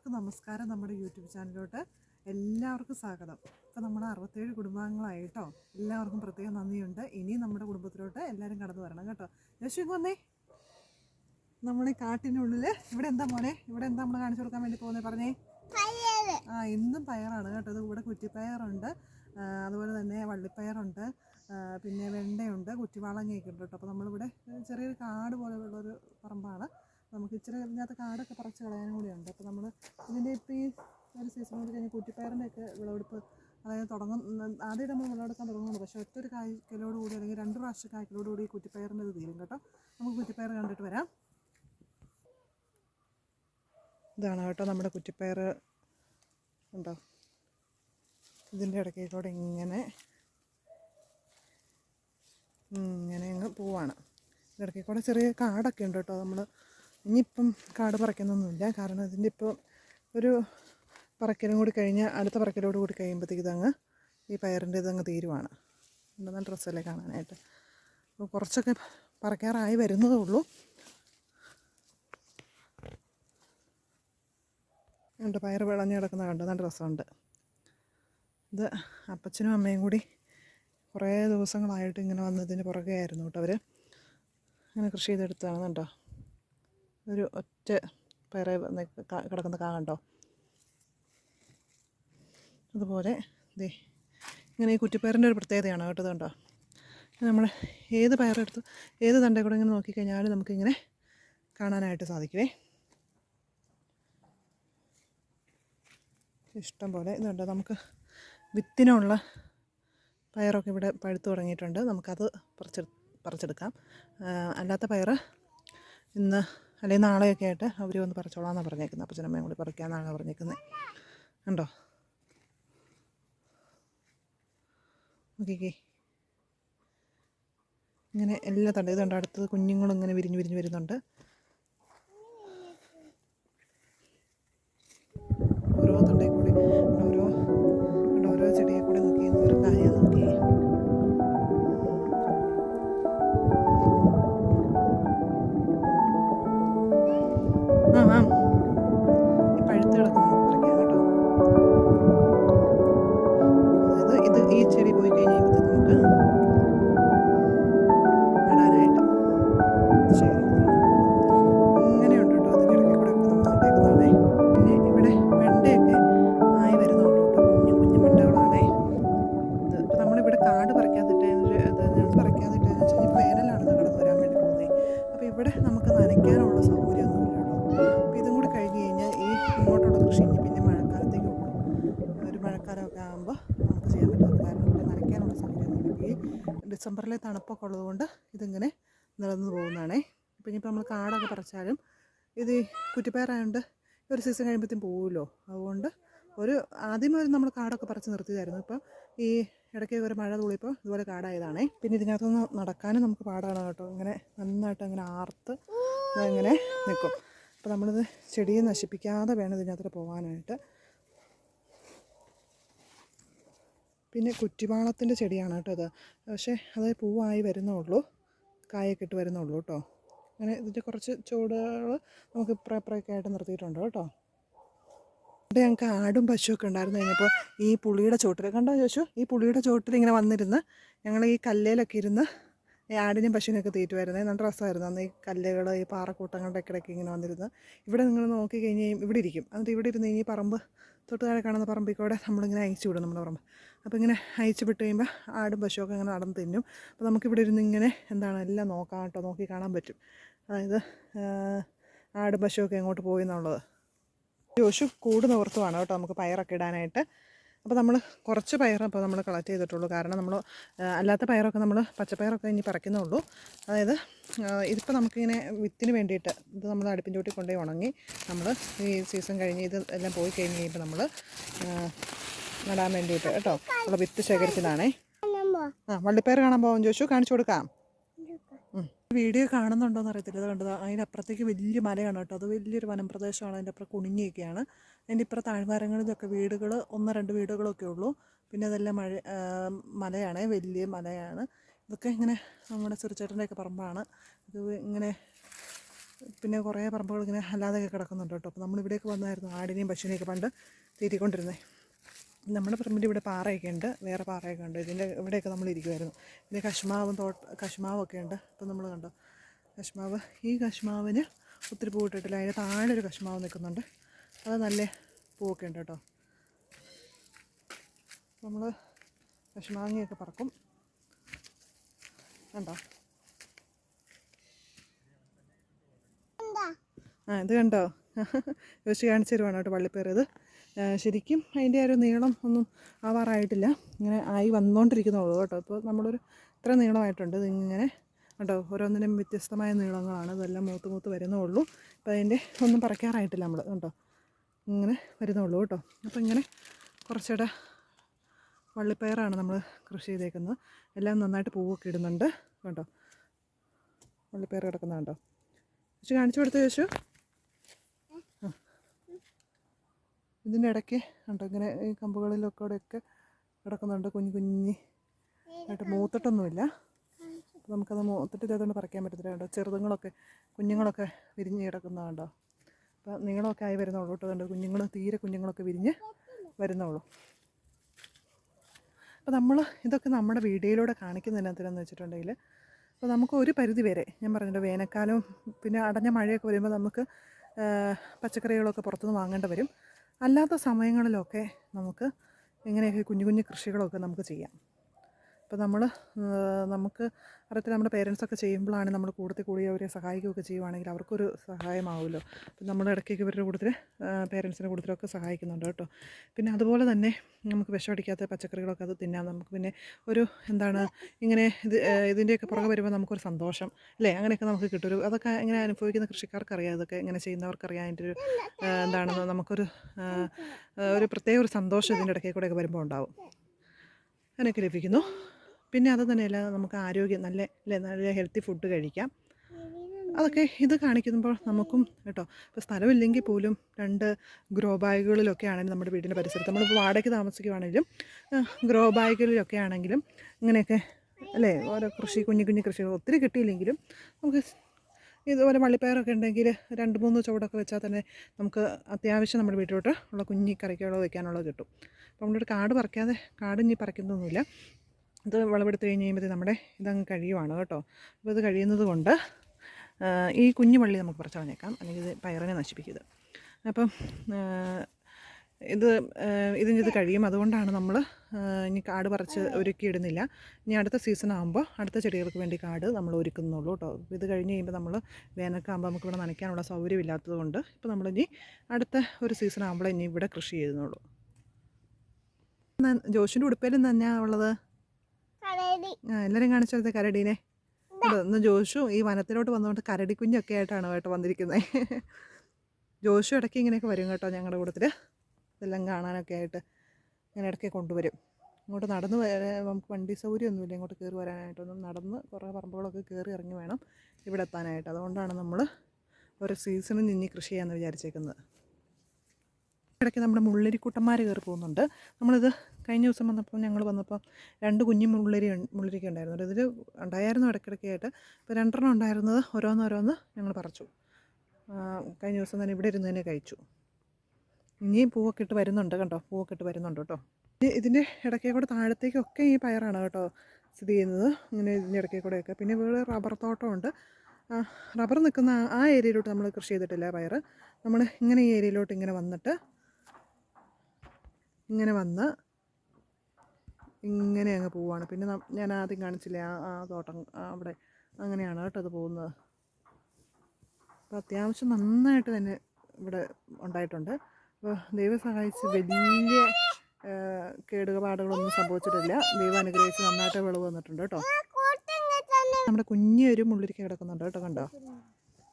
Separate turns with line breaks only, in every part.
എല്ലാവർക്കും നമസ്കാരം നമ്മുടെ യൂട്യൂബ് ചാനലിലോട്ട്. എല്ലാവർക്കും സ്വാഗതം. ഇപ്പോൾ നമ്മൾ അറുപത്തേഴ് കുടുംബാംഗങ്ങളായിട്ടോ എല്ലാവർക്കും പ്രത്യേകം നന്ദിയുണ്ട്. ഇനി നമ്മുടെ കുടുംബത്തിലോട്ട് എല്ലാവരും കടന്നു വരണം കേട്ടോ. യശു വന്നേ. നമ്മുടെ കാട്ടിനുള്ളിൽ ഇവിടെ എന്താ മോനെ? ഇവിടെ എന്താ നമ്മൾ കാണിച്ചു കൊടുക്കാൻ വേണ്ടി പോകുന്നത് പറഞ്ഞേ? ആ ഇന്നും പയറാണ് കേട്ടോ. ഇത് ഇവിടെ കുറ്റിപ്പയറുണ്ട്. അതുപോലെ തന്നെ വള്ളിപ്പയറുണ്ട്. പിന്നെ വെണ്ടയുണ്ട് കുറ്റിവാളങ്ങയൊക്കെ ഉണ്ട് കേട്ടോ. അപ്പോൾ നമ്മളിവിടെ ചെറിയൊരു കാട് പോലെയുള്ളൊരു പറമ്പാണ്. നമുക്ക് ഇച്ചിരി ഇതിനകത്ത് കാടൊക്കെ പറിച്ച് കളയാനും കൂടിയുണ്ട് അപ്പോൾ നമ്മൾ ഇതിന്റെ ഇപ്പോൾ ഈ ഒരു സീസൺ കൂടി കഴിഞ്ഞ് കുറ്റിപ്പയറിന്റെ ഒക്കെ വിളവെടുപ്പ് അതായത് തുടങ്ങും. ആദ്യമായിട്ട് നമ്മൾ വിളവെടുക്കാൻ തുടങ്ങുന്നുണ്ട് പക്ഷേ ഒറ്റ ഒരു കായ്ക്കലോട് കൂടി അല്ലെങ്കിൽ രണ്ട് പ്രാവശ്യം കായ്ക്കലോട് കൂടി ഈ കുറ്റിപ്പയറിന്റെ ഇത് തീരും കേട്ടോ. നമുക്ക് കുറ്റിപ്പയർ കണ്ടിട്ട് വരാം. ഇതാണ് കേട്ടോ നമ്മുടെ കുറ്റിപ്പയർ ഉണ്ടോ ഇതിന്റെ ഇടയ്ക്കൂടെ ഇങ്ങനെ ഇങ്ങനെ അങ്ങ് പോവാണ്. ഇടയ്ക്കൂടെ ചെറിയ കാടൊക്കെ ഉണ്ട് കേട്ടോ. നമ്മൾ ഇനിയിപ്പം കാട് പറിക്കുന്നൊന്നുമില്ല. കാരണം ഇതിന്റെ ഇപ്പോൾ ഒരു പറക്കലും കൂടി കഴിഞ്ഞ് അടുത്ത പറക്കലോട് കൂടി കഴിയുമ്പോഴത്തേക്ക് ഇതങ്ങ് ഈ പയറിന്റെ ഇതങ്ങ് തീരുവാണ്. നല്ല ഡ്രസ്സല്ലേ കാണാനായിട്ട്. അപ്പോൾ കുറച്ചൊക്കെ പറക്കാറായി വരുന്നതേ ഉള്ളൂ. ഉണ്ട് പയർ വിളഞ്ഞു കിടക്കുന്ന കണ്ട്? നല്ല രസമുണ്ട്. ഇത് അപ്പച്ചനും അമ്മയും കൂടി കുറേ ദിവസങ്ങളായിട്ട് ഇങ്ങനെ വന്നതിന് പുറകെ ആയിരുന്നു കേട്ടോ അവർ അങ്ങനെ കൃഷി ചെയ്തെടുത്തതാണ് കേട്ടോ ഒരു ഒറ്റ പേറെ കിടക്കുന്ന കാ കണ്ടോ? അതുപോലെ ദേ ഇങ്ങനെ ഈ കുറ്റിപ്പയറിന്റെ ഒരു പ്രത്യേകതയാണ് കേട്ടോ ഇത് കണ്ടോ നമ്മൾ ഏത് പയറെടുത്ത് ഏത് തണ്ടേ കൂടെ ഇങ്ങനെ നോക്കിക്കഴിഞ്ഞാലും നമുക്കിങ്ങനെ കാണാനായിട്ട് സാധിക്കുവേ. ഇഷ്ടം പോലെ ഇതുണ്ട്. നമുക്ക് വിത്തിനുള്ള പയറൊക്കെ ഇവിടെ പഴുത്തു തുടങ്ങിയിട്ടുണ്ട്. നമുക്കത് പറിച്ചെടു പറിച്ചെടുക്കാം. അല്ലാത്ത പയർ ഇന്ന് അല്ലെങ്കിൽ നാളെയൊക്കെ ആയിട്ട് അവർ വന്ന് പറിച്ചോളാമെന്നാണ് പറഞ്ഞേക്കുന്നത് അപ്പച്ചനമ്മയും കൂടി പറിക്കാമെന്നാണ് പറഞ്ഞേക്കുന്നത് ഉണ്ടോ നോക്കിക്കേ. ഇങ്ങനെ എല്ലാ തണ്ട്. ഇതുണ്ട് അടുത്തത് കുഞ്ഞുങ്ങളും ഇങ്ങനെ വിരിഞ്ഞ് വിരിഞ്ഞ് വരുന്നുണ്ട്. നമുക്ക് സൗകര്യമൊന്നും കേട്ടോ. അപ്പോൾ ഇതും കൂടി കഴിഞ്ഞ് കഴിഞ്ഞാൽ ഈ ഇങ്ങോട്ടുള്ള കൃഷി ഇനി പിന്നെ മഴക്കാലത്തേക്ക് ഉള്ളൂ ഒരു മഴക്കാലമൊക്കെ ആകുമ്പോൾ നമുക്ക് ചെയ്യാൻ പറ്റുന്നത് കാരണം ഇവിടെ നനയ്ക്കാനുള്ള സൗകര്യമൊന്നുമില്ല. ഈ ഡിസംബറിലെ തണുപ്പൊക്കെ ഉള്ളതുകൊണ്ട് ഇതിങ്ങനെ നിലനിന്ന് പോകുന്നതാണേ. ഇപ്പം ഇനിയിപ്പോൾ നമ്മൾ കാടൊക്കെ പറിച്ചാലും ഇത് കുറ്റിപ്പയറായതുകൊണ്ട് ഒരു സീസൺ കഴിയുമ്പോഴത്തേക്കും പോകുമല്ലോ അതുകൊണ്ട് ഒരു ആദ്യം ഒരു നമ്മൾ കാടൊക്കെ പറിച്ച് നിർത്തിയതായിരുന്നു. ഇപ്പോൾ ഈ ഇടയ്ക്ക് ഒരു മഴ തുള്ളിപ്പോൾ ഇതുപോലെ കാടായതാണേ. പിന്നെ ഇതിനകത്തുനിന്ന് നടക്കാനും നമുക്ക് പാടാണ് കേട്ടോ. ഇങ്ങനെ നന്നായിട്ട് അങ്ങനെ ആർത്ത് ഇങ്ങനെ നിൽക്കും. അപ്പോൾ നമ്മളിത് ചെടിയെ നശിപ്പിക്കാതെ വേണം ഇതിനകത്ത് പോകാനായിട്ട്. പിന്നെ കുറ്റിവാളത്തിന്റെ ചെടിയാണ് കേട്ടോ ഇത്. പക്ഷേ അത് പൂവായി വരുന്നുള്ളൂ. കായൊക്കെ ഇട്ട് വരുന്നുള്ളൂ കേട്ടോ. അങ്ങനെ ഇതിന്റെ കുറച്ച് ചുവടുകൾ നമുക്ക് ഇപ്പുറം ഇപ്പുറമൊക്കെ ആയിട്ട് നിർത്തിയിട്ടുണ്ട് കേട്ടോ. ഇവിടെ ഞങ്ങൾക്ക് ആടും പശുവൊക്കെ ഉണ്ടായിരുന്നു കഴിഞ്ഞപ്പോൾ ഈ പുളിയുടെ ചോട്ടിൽ. കണ്ടോ ചോദിച്ചു ഈ പുളിയുടെ ചോട്ടിൽ ഇങ്ങനെ വന്നിരുന്ന് ഞങ്ങൾ ഈ കല്ലേലൊക്കെ ഇരുന്ന് ഈ ആടിനും പശുവിനൊക്കെ തീറ്റുമായിരുന്നേ നല്ല രസമായിരുന്നു. അന്ന് ഈ കല്ലുകൾ ഈ പാറക്കൂട്ടങ്ങളുടെ ഇടയ്ക്കിടയ്ക്ക് ഇങ്ങനെ വന്നിരുന്നു. ഇവിടെ നിങ്ങൾ നോക്കി കഴിഞ്ഞ് ഇവിടെ ഇരിക്കും. എന്നിട്ട് ഇവിടെ ഇരുന്ന് ഈ പറമ്പ് തൊട്ട് താഴെ കാണുന്ന പറമ്പിൽ കൂടെ നമ്മളിങ്ങനെ അയച്ചു വിടും നമ്മുടെ പറമ്പ്. അപ്പോൾ ഇങ്ങനെ അയച്ചു വിട്ട് കഴിയുമ്പോൾ ആടും പശുവൊക്കെ ഇങ്ങനെ നടന്ന് തിന്നും. അപ്പോൾ നമുക്കിവിടെ ഇരുന്ന് ഇങ്ങനെ എന്താണ് എല്ലാം നോക്കാം കേട്ടോ. നോക്കി കാണാൻ പറ്റും. അതായത് ആടും പശുവൊക്കെ എങ്ങോട്ട് പോയി എന്നുള്ളത്. ജോഷു കൂട് നിവർത്തുവാണ് കേട്ടോ. നമുക്ക് പയറൊക്കെ ഇടാനായിട്ട്. അപ്പോൾ നമ്മൾ കുറച്ച് പയർ അപ്പോൾ നമ്മൾ കളക്ട് ചെയ്തിട്ടുള്ളൂ. കാരണം നമ്മൾ അല്ലാത്ത പയറൊക്കെ നമ്മൾ പച്ചപ്പയറൊക്കെ ഇനി പറിക്കുന്നുള്ളൂ അതായത് ഇതിപ്പോൾ നമുക്കിങ്ങനെ വിത്തിന് വേണ്ടിയിട്ട് ഇത് നമ്മൾ അടുപ്പിന്റെ ചോട്ടിൽ കൊണ്ടുപോയി ഉണങ്ങി നമ്മൾ ഈ സീസൺ കഴിഞ്ഞ് ഇത് എല്ലാം പോയി കഴിഞ്ഞ് കഴിയുമ്പോൾ നമ്മൾ നടാൻ വേണ്ടിയിട്ട് കേട്ടോ. നമ്മൾ വിത്ത് ശേഖരിച്ചതാണേ. ആ വള്ളിപ്പയർ കാണാൻ പോകാൻ ചോദിച്ചു. കാണിച്ചു കൊടുക്കാം. വീഡിയോ കാണുന്നുണ്ടോയെന്ന് അറിയത്തില്ല. ഇത് കണ്ടത് അപ്പുറത്തേക്ക് വലിയ മലയാണ് കേട്ടോ. അത് വലിയൊരു വനപ്രദേശമാണ്. അതിന്റെ അപ്പുറം കുണിഞ്ഞൊക്കെയാണ് അതിന്റെ ഇപ്പുറം താഴ്വാരങ്ങളിലൊക്കെ വീടുകൾ ഒന്ന് രണ്ട് വീടുകളൊക്കെ ഉള്ളൂ. പിന്നെ അതെല്ലാം മഴ മലയാണ് വലിയ മലയാണ്. ഇതൊക്കെ ഇങ്ങനെ നമ്മുടെ ചെറുച്ചേട്ടന്റെയൊക്കെ പറമ്പാണ്. ഇത് ഇങ്ങനെ പിന്നെ കുറേ പറമ്പുകൾ ഇങ്ങനെ അല്ലാതെയൊക്കെ കിടക്കുന്നുണ്ട് കേട്ടോ. അപ്പോൾ നമ്മളിവിടെയൊക്കെ വന്നായിരുന്നു ആടിനെയും പശുവിനെയൊക്കെ പണ്ട് തീറ്റിക്കൊണ്ടിരുന്നത് നമ്മുടെ പറമ്പിന്റെ ഇവിടെ പാറയൊക്കെ ഉണ്ട്. വേറെ പാറയൊക്കെ ഉണ്ട്. ഇതിന്റെ ഇവിടെയൊക്കെ നമ്മൾ ഇരിക്കുമായിരുന്നു ഇതിന്റെ കശ്മാവും തോട്ട കശ്മാവൊക്കെ ഉണ്ട്. ഇപ്പം നമ്മൾ കണ്ടോ? കശ്മാവ്. ഈ കശ്മാവിന് ഒത്തിരി പൂവിട്ടിട്ടില്ല. അതിന്റെ താഴെ ഒരു കശ്മാവ് നിൽക്കുന്നുണ്ട്. അത് നല്ല പൂവൊക്കെ ഉണ്ട് കേട്ടോ. നമ്മൾ കശ്മാങ്ങയൊക്കെ പറക്കും. കണ്ടോ? ആ ഇത് കണ്ടോ? യോശി കാണിച്ചു തരുവാണ് കേട്ടോ ഇത്. ശരിക്കും അതിന്റെ ഒരു നീളം ഒന്നും ആവാറായിട്ടില്ല. ഇങ്ങനെ ആയി വന്നുകൊണ്ടിരിക്കുന്നുള്ളൂ കേട്ടോ. ഇപ്പോൾ നമ്മളൊരു ഇത്ര നീളമായിട്ടുണ്ട്. ഇതിങ്ങനെ കേട്ടോ ഓരോന്നിനും വ്യത്യസ്തമായ നീളങ്ങളാണ്. ഇതെല്ലാം മൂത്ത് മൂത്ത് വരുന്നുള്ളൂ. അപ്പോൾ അതിന്റെ ഒന്നും പറിക്കാറായിട്ടില്ല നമ്മൾ കേട്ടോ ഇങ്ങനെ വരുന്നുള്ളൂ കേട്ടോ. അപ്പോൾ ഇങ്ങനെ കുറച്ചുകൂടെ വള്ളിപ്പയറാണ് നമ്മൾ കൃഷി ചെയ്തേക്കുന്നത്. എല്ലാം നന്നായിട്ട് പൂവൊക്കെ ഇടുന്നുണ്ട്. കേട്ടോ വള്ളിപ്പയർ കിടക്കുന്ന കണ്ടോ. ചേച്ചി കാണിച്ചു കൊടുത്തു ചേച്ചു ഇതിന്റെ ഇടയ്ക്ക് ഉണ്ട് ഇങ്ങനെ ഈ കമ്പുകളിലൊക്കെ കൂടെയൊക്കെ കിടക്കുന്നുണ്ട് കുഞ്ഞു കുഞ്ഞി ആയിട്ട് മൂത്തിട്ടൊന്നുമില്ല. നമുക്കത് മൂത്തിട്ടില്ലാത്തതുകൊണ്ട് പറിക്കാൻ പറ്റത്തില്ല കേട്ടോ ചെറുതുങ്ങളൊക്കെ കുഞ്ഞുങ്ങളൊക്കെ വിരിഞ്ഞ് കിടക്കുന്നതുണ്ടോ അപ്പം നീളമൊക്കെ ആയി വരുന്നുള്ളൂ കേട്ടോ അതുകൊണ്ട് കുഞ്ഞുങ്ങൾ തീരെ കുഞ്ഞുങ്ങളൊക്കെ വിരിഞ്ഞ് വരുന്നുള്ളൂ. അപ്പോൾ നമ്മൾ ഇതൊക്കെ നമ്മുടെ വീഡിയോയിലൂടെ കാണിക്കുന്നതിനകത്തിലെന്ന് വെച്ചിട്ടുണ്ടെങ്കിൽ അപ്പോൾ നമുക്ക് ഒരു പരിധി വരെ ഞാൻ പറഞ്ഞല്ലോ വേനൽക്കാലവും പിന്നെ അടഞ്ഞ മഴയൊക്കെ വരുമ്പോൾ നമുക്ക് പച്ചക്കറികളൊക്കെ പുറത്തുനിന്ന് വാങ്ങേണ്ടി വരും. അല്ലാത്ത സമയങ്ങളിലൊക്കെ നമുക്ക് ഇങ്ങനെയൊക്കെ കുഞ്ഞു കുഞ്ഞു കൃഷികളൊക്കെ നമുക്ക് ചെയ്യാം. അപ്പോൾ നമ്മൾ നമുക്ക് അറിയത്തില്ല നമ്മുടെ പേരൻസൊക്കെ ചെയ്യുമ്പോഴാണ് നമ്മൾ കൂടുതൽ കൂടി അവരെ സഹായിക്കുകയൊക്കെ ചെയ്യുവാണെങ്കിൽ അവർക്കൊരു സഹായമാവുമല്ലോ. അപ്പം നമ്മൾ ഇടയ്ക്കൊക്കെ ഇവരുടെ കൂട്ടത്തിൽ പേരൻസിന്റെ കൂട്ടത്തിലൊക്കെ സഹായിക്കുന്നുണ്ട് കേട്ടോ. പിന്നെ അതുപോലെ തന്നെ നമുക്ക് വിഷമടിക്കാത്ത പച്ചക്കറികളൊക്കെ അത് തിന്നാം. നമുക്ക് പിന്നെ ഒരു എന്താണ് ഇങ്ങനെ ഇത് ഇതിന്റെയൊക്കെ പുറകെ വരുമ്പോൾ നമുക്കൊരു സന്തോഷം. അല്ലേ? അങ്ങനെയൊക്കെ നമുക്ക് കിട്ടും. അതൊക്കെ ഇങ്ങനെ അനുഭവിക്കുന്ന കൃഷിക്കാർക്കറിയാം. ഇതൊക്കെ ഇങ്ങനെ ചെയ്യുന്നവർക്കറിയാം. അതിന്റെ ഒരു എന്താണെന്ന് നമുക്കൊരു ഒരു പ്രത്യേക ഒരു സന്തോഷം ഇതിന്റെ ഇടയ്ക്ക് കൂടെയൊക്കെ വരുമ്പോൾ ഉണ്ടാവും. അങ്ങനെയൊക്കെ ലഭിക്കുന്നു. പിന്നെ അത് തന്നെയല്ല നമുക്ക് ആരോഗ്യം നല്ല അല്ലേ നല്ല ഹെൽത്തി ഫുഡ് കഴിക്കാം. അതൊക്കെ ഇത് കാണിക്കുമ്പോൾ നമുക്കും കേട്ടോ ഇപ്പോൾ സ്ഥലമില്ലെങ്കിൽ പോലും രണ്ട് ഗ്രോ ബാഗുകളിലൊക്കെ ആണെങ്കിലും നമ്മുടെ വീടിന്റെ പരിസരത്ത് നമ്മളിപ്പോൾ വാടകയ്ക്ക് താമസിക്കുവാണെങ്കിലും ഗ്രോ ബാഗുകളിലൊക്കെ ആണെങ്കിലും ഇങ്ങനെയൊക്കെ അല്ലേ ഓരോ കൃഷി കുഞ്ഞു കുഞ്ഞു കൃഷികൾ ഒത്തിരി കിട്ടിയില്ലെങ്കിലും നമുക്ക് ഇതുപോലെ വള്ളിപ്പയറൊക്കെ ഉണ്ടെങ്കിൽ രണ്ട് മൂന്ന് ചുവടൊക്കെ വെച്ചാൽ തന്നെ നമുക്ക് അത്യാവശ്യം നമ്മുടെ വീട്ടിലോട്ട് ഉള്ള കുഞ്ഞി കറിക്കുള്ളത് വയ്ക്കാനുള്ളത് കിട്ടും. അപ്പോൾ നമ്മളൊരു കാട് പറിക്കാതെ കാട് ഇനി പറിക്കുന്നൊന്നുമില്ല. ഇത് വിളവെടുത്ത് കഴിഞ്ഞ് കഴിയുമ്പോൾ നമ്മുടെ ഇതങ്ങ് കഴിയുവാണ് കേട്ടോ. അപ്പോൾ ഇത് കഴിയുന്നത് കൊണ്ട് ഈ കുഞ്ഞു വള്ളി നമുക്ക് പറിച്ച് കളഞ്ഞേക്കാം. അല്ലെങ്കിൽ ഇത് പയറിനെ നശിപ്പിക്കുന്നത് അപ്പം ഇത് ഇതിന്റെ ഇത് കഴിയും. അതുകൊണ്ടാണ് നമ്മൾ ഇനി കാട് പറിച്ച് ഒരുക്കി ഇടുന്നില്ല ഇനി അടുത്ത സീസൺ ആകുമ്പോൾ അടുത്ത ചെടികൾക്ക് വേണ്ടി കാട് നമ്മൾ ഒരുക്കുന്നുള്ളൂ കേട്ടോ. ഇത് കഴിഞ്ഞ് കഴിയുമ്പോൾ നമ്മൾ വേനൽക്കാകുമ്പോൾ നമുക്ക് ഇവിടെ നനയ്ക്കാനുള്ള സൗകര്യം ഇല്ലാത്തത് കൊണ്ട് ഇപ്പോൾ നമ്മളിനി അടുത്ത ഒരു സീസൺ ആകുമ്പോൾ ഇനി ഇവിടെ കൃഷി ചെയ്യുന്നുള്ളൂ. ജോഷിന്റെ ഉടുപ്പേലും തന്നെയാണ് ഉള്ളത്? ആ എല്ലാവരും കാണിച്ചെടുത്ത കരടീനെ. ഇന്ന് ജോഷു ഈ വനത്തിലോട്ട് വന്നുകൊണ്ട് കരടി കുഞ്ഞൊക്കെ ആയിട്ടാണ് കേട്ടോ വന്നിരിക്കുന്നത് ജോഷു ഇടയ്ക്ക് ഇങ്ങനെയൊക്കെ വരും കേട്ടോ ഞങ്ങളുടെ കൂട്ടത്തിൽ ഇതെല്ലാം കാണാനൊക്കെ ആയിട്ട് ഇങ്ങനെ ഇടയ്ക്ക് കൊണ്ടുവരും. ഇങ്ങോട്ട് നടന്ന് നമുക്ക് വണ്ടി സൗകര്യമൊന്നുമില്ല. ഇങ്ങോട്ട് കയറി വരാനായിട്ടൊന്നും നടന്ന് കുറേ പറമ്പുകളൊക്കെ കയറി ഇറങ്ങി വേണം ഇവിടെ എത്താനായിട്ട്. അതുകൊണ്ടാണ് നമ്മൾ ഒരു സീസണിൽ നിന്നി കൃഷി ചെയ്യാമെന്ന് വിചാരിച്ചേക്കുന്നത്. ഇടയ്ക്ക് നമ്മുടെ മുള്ളരിക്കൂട്ടന്മാർ കയറി പോകുന്നുണ്ട്. നമ്മളിത് കഴിഞ്ഞ ദിവസം വന്നപ്പോൾ ഞങ്ങൾ വന്നപ്പോൾ രണ്ട് കുഞ്ഞു മുള്ളരി മുള്ളരിക്ക ഉണ്ടായിരുന്നു. ഇതിൽ ഉണ്ടായിരുന്നു ഇടയ്ക്കിടയ്ക്കായിട്ട്. ഇപ്പോൾ രണ്ടെണ്ണം ഉണ്ടായിരുന്നത് ഓരോന്നോരോന്ന് ഞങ്ങൾ പറിച്ചു. കഴിഞ്ഞ ദിവസം തന്നെ ഇവിടെ ഇരുന്ന് തന്നെ കഴിച്ചു. ഇനിയും പൂവൊക്കെ ഇട്ട് വരുന്നുണ്ട് കേട്ടോ പൂവൊക്കെ ഇട്ട് വരുന്നുണ്ട് കേട്ടോ. ഇനി ഇതിന്റെ ഇടയ്ക്കേ കൂടെ താഴത്തേക്കൊക്കെ ഈ പയറാണ് കേട്ടോ സ്ഥിതി ചെയ്യുന്നത്. ഇങ്ങനെ ഇതിന്റെ ഇടയ്ക്കേ കൂടെയൊക്കെ. പിന്നെ ഇവിടെ റബ്ബർ തോട്ടമുണ്ട്. റബ്ബർ നിൽക്കുന്ന ആ ഏരിയയിലോട്ട് നമ്മൾ കൃഷി ചെയ്തിട്ടില്ല പയർ നമ്മൾ ഇങ്ങനെ ഈ ഏരിയയിലോട്ട് ഇങ്ങനെ വന്നിട്ട് ഇങ്ങനെ വന്ന് ഇങ്ങനെ അങ്ങ് പോവാണ്. പിന്നെ ഞാൻ ആദ്യം കാണിച്ചില്ലേ ആ ആ തോട്ടം അവിടെ അങ്ങനെയാണ് കേട്ടോ അത് പോകുന്നത്. അപ്പോൾ അത്യാവശ്യം നന്നായിട്ട് തന്നെ ഇവിടെ ഉണ്ടായിട്ടുണ്ട്. അപ്പോൾ ദൈവം സഹായിച്ച് വലിയ കേടുപാടുകളൊന്നും സംഭവിച്ചിട്ടില്ല. ദൈവം അനുഗ്രഹിച്ച് നന്നായിട്ട് വിളവ് വന്നിട്ടുണ്ട് കേട്ടോ. നമ്മുടെ കുഞ്ഞൊരു മുള്ളിരിക്ക കിടക്കുന്നുണ്ട് കേട്ടോ കണ്ടോ?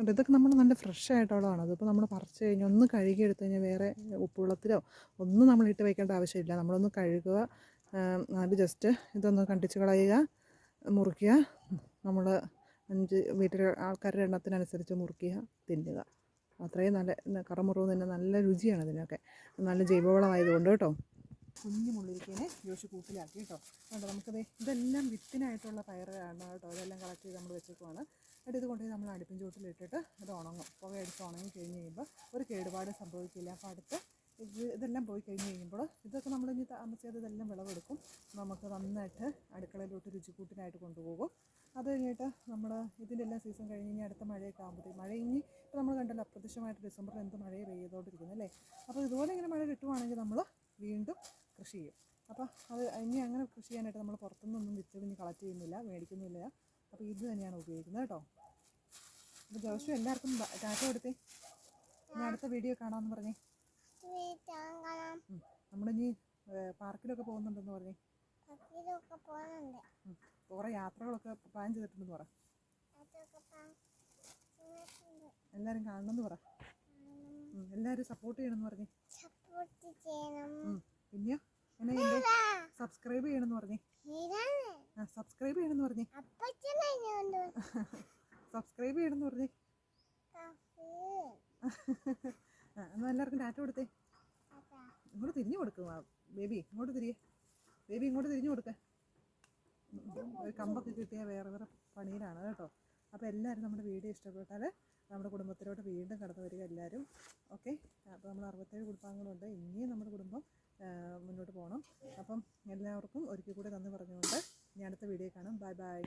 കണ്ടോ ഇതൊക്കെ നമ്മൾ നല്ല ഫ്രഷ് ആയിട്ടുള്ളതാണ്. അതിപ്പോൾ നമ്മൾ പറിച്ച് കഴിഞ്ഞ് ഒന്ന് കഴുകി എടുത്തു കഴിഞ്ഞാൽ വേറെ ഉപ്പുവെള്ളത്തിലോ ഒന്നും നമ്മൾ ഇട്ട് വയ്ക്കേണ്ട ആവശ്യമില്ല. നമ്മളൊന്ന് കഴുകുക അത് ജസ്റ്റ് ഇതൊന്ന് കണ്ടിച്ച് കളയുക മുറിക്കുക. നമ്മൾ അഞ്ച് വീട്ടിലെ ആൾക്കാരുടെ എണ്ണത്തിനനുസരിച്ച് മുറിക്കുക തിന്നുക. അത്രയും നല്ല കറമുറവ് തന്നെ നല്ല രുചിയാണ് ഇതിനൊക്കെ നല്ല ജൈവവളമായതുകൊണ്ട് കേട്ടോ. കുഞ്ഞു മുള്ളിരിക്കേനെ ജോഷി കൂട്ടിലാക്കി കേട്ടോ. അതുകൊണ്ട് നമുക്കത് ഇതെല്ലാം വിത്തിനായിട്ടുള്ള പയറാണ് കേട്ടോ. ഇതെല്ലാം കളക്ട് ചെയ്ത് നമ്മൾ വെച്ചേക്കുവാണ്. എന്നിട്ട് ഇത് കൊണ്ടുപോയി നമ്മൾ അടുപ്പിൻ ചൂട്ടിലിട്ടിട്ട് അത് ഉണങ്ങും. പുക എടുത്ത് ഉണങ്ങി കഴിഞ്ഞ് കഴിയുമ്പോൾ ഒരു കേടുപാട് സംഭവിക്കില്ല. അപ്പോൾ അടുത്ത് ഇത് ഇതെല്ലാം പോയി കഴിഞ്ഞ് കഴിയുമ്പോൾ ഇതൊക്കെ നമ്മൾ ഇനി താമസിയാതെ ഇതെല്ലാം വിളവെടുക്കും. നമുക്ക് നന്നായിട്ട് അടുക്കളയിലോട്ട് രുചിക്കൂട്ടിനായിട്ട് കൊണ്ടുപോകും. അത് കഴിഞ്ഞിട്ട് നമ്മൾ ഇതിന്റെ എല്ലാം സീസൺ കഴിഞ്ഞ് ഇനി അടുത്ത മഴയൊക്കെ ആകുമ്പോഴത്തേക്ക് മഴ ഇനി ഇപ്പോൾ നമ്മൾ കണ്ടല്ലോ അപ്രത്യക്ഷമായിട്ട് ഡിസംബറിൽ എന്ത് മഴയെ പെയ്തുകൊണ്ടിരിക്കുന്നത് അല്ലേ? അപ്പോൾ ഇതുപോലെ ഇങ്ങനെ മഴ കിട്ടുവാണെങ്കിൽ നമ്മൾ വീണ്ടും കൃഷി ചെയ്യും. അപ്പോൾ അത് ഇനി അങ്ങനെ കൃഷി ചെയ്യാനായിട്ട് നമ്മൾ പുറത്തുനിന്നൊന്നും വിത്ത് കളക്ട് ചെയ്യുന്നില്ല മേടിക്കുന്നില്ല അപ്പോൾ ഇത് തന്നെയാണ് ഉപയോഗിക്കുന്നത് കേട്ടോ. അപ്പോൾ ജോഷു എല്ലാവർക്കും ടാറ്റ കൊടുത്തേ. ഇനി അടുത്ത വീഡിയോ കാണാമെന്ന് പറഞ്ഞേ. നമ്മളിനി പാർക്കിലൊക്കെ പോകുന്നുണ്ടെന്ന് പറഞ്ഞേ. കുറേ യാത്രകളൊക്കെ പ്ലാൻ ചെയ്തിട്ടുണ്ടെന്ന് പറ. എല്ലാവരും കാണണമെന്ന് പറ. എല്ലാരും എല്ലാവരും സപ്പോർട്ട് ചെയ്യണമെന്ന് പറഞ്ഞേ.
സപ്പോർട്ട് ചെയ്യണം.
പിന്നെ എന്നെ സബ്സ്ക്രൈബ് ചെയ്യണമെന്ന് പറഞ്ഞേ. സബ്സ്ക്രൈബ് ചെയ്യണമെന്ന് പറഞ്ഞേ. സബ്സ്ക്രൈബ് ചെയ്യണമെന്ന് പറഞ്ഞു.
എന്നാ
ആ എന്നാൽ എല്ലാവർക്കും ഡാറ്റ കൊടുത്തേ. ഇങ്ങോട്ട് തിരിഞ്ഞു കൊടുക്കുക ബേബി ഇങ്ങോട്ട് തിരിയേ. ബേബി ഇങ്ങോട്ട് തിരിഞ്ഞു കൊടുക്ക. ഒരു കമ്പൊക്കെ കിട്ടിയാൽ വേറെ വേറെ പണിയിലാണ് കേട്ടോ. അപ്പോൾ എല്ലാവരും നമ്മുടെ വീഡിയോ ഇഷ്ടപ്പെട്ടാൽ നമ്മുടെ കുടുംബത്തിലോട്ട് വീണ്ടും കടന്നു വരിക എല്ലാവരും. ഓക്കെ അപ്പോൾ നമ്മൾ അറുപത്തേഴ് കുടുംബാംഗങ്ങളുണ്ട്. ഇനിയും നമ്മുടെ കുടുംബം മുന്നോട്ട് പോകണം അപ്പം എല്ലാവർക്കും ഒരിക്കൽ കൂടി നന്ദി പറഞ്ഞുകൊണ്ട് ഇനി അടുത്ത വീഡിയോ കാണാം. Bye bye.